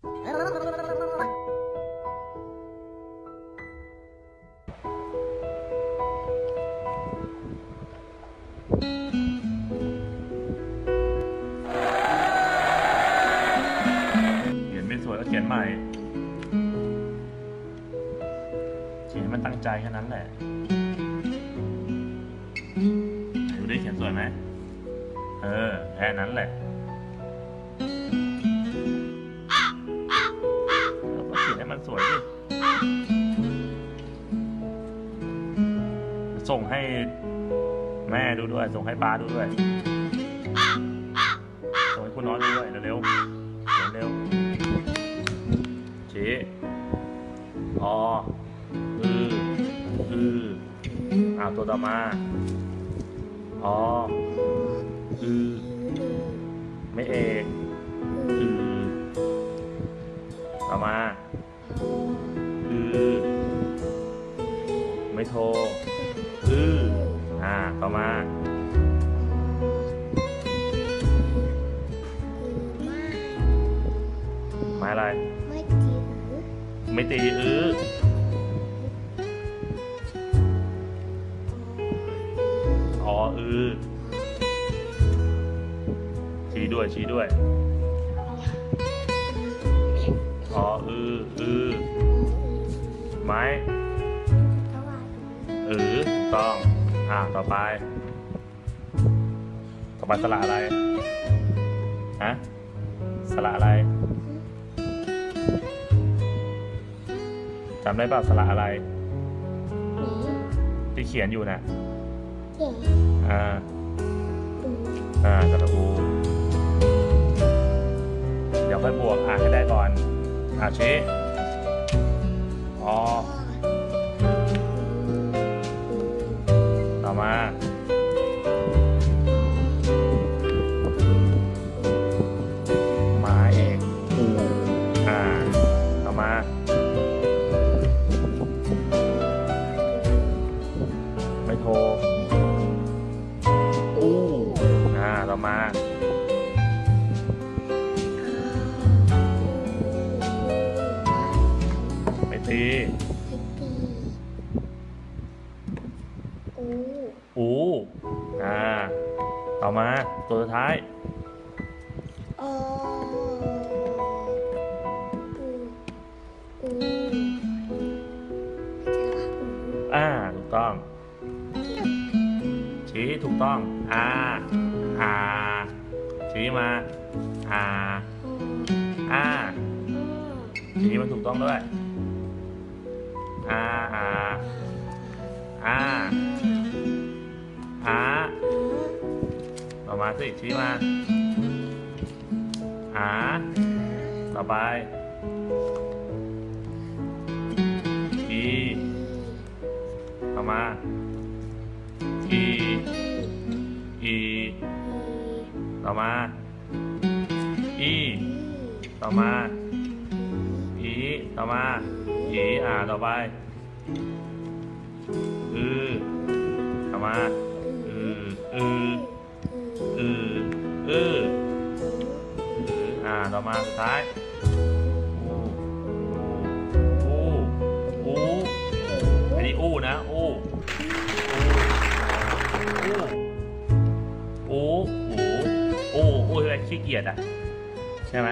เขียนไม่สวยก็เขียนใหม่ เขียนให้มันตั้งใจแค่นั้นแหละไหนดูดิเขียนสวยไหม เออ แค่นั้นแหละ งให้แม่ดูด้วย ส่งให้ป้าดูด้วย ส่งให้คุณน้อยดูด้วย เร็วๆเขียนเร็วชี้ออืออืออ้าวตัวต่อมาออือไม่เอกอือต่อมาอือไม่โทร ต่อมาหมายอะไร ไม่จิ๋วไม่ตีอือออือชี้ด้วยชี้ด้วยออืออือไม้อือถูกต้อง อ่าต่อไป ต่อไปสระอะไร ฮะ สระอะไรจำได้เปล่าสระอะไรหนีที่เขียนอยู่นะเจ๋งอ่าอูอ่าสระอูเดี๋ยวค่อยบวกอ่านให้ได้ก่อน อ่าชี้อต่อ มามาเอกอูอ่าต่อมาไม่โทรอู้อ่าต่อมาไม่ตี ต่อมาตัวสุดท้ายออูอูอ่าถูกต้อง ชี้ถูกต้องอ่าอ่าชี้มาอ่าอ่าชี้มันถูกต้องด้วย สิชี้มาอ่าต่อไป อีต่อมา อี อี ต่อมา อี ต่อมา อี ต่อมา อี อ่า ต่อไป อือ ต่อมา อ่าต่อมาสุดท้ายอู้อูอูอันนี้อู้นะอู้อู้อู้อู้อู้ใช่ไหมขี้เกียจอะใช่ไหม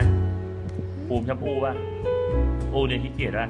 ปูมชอบอู้ป่ะอู้เนี่ยขี้เกียจป่ะ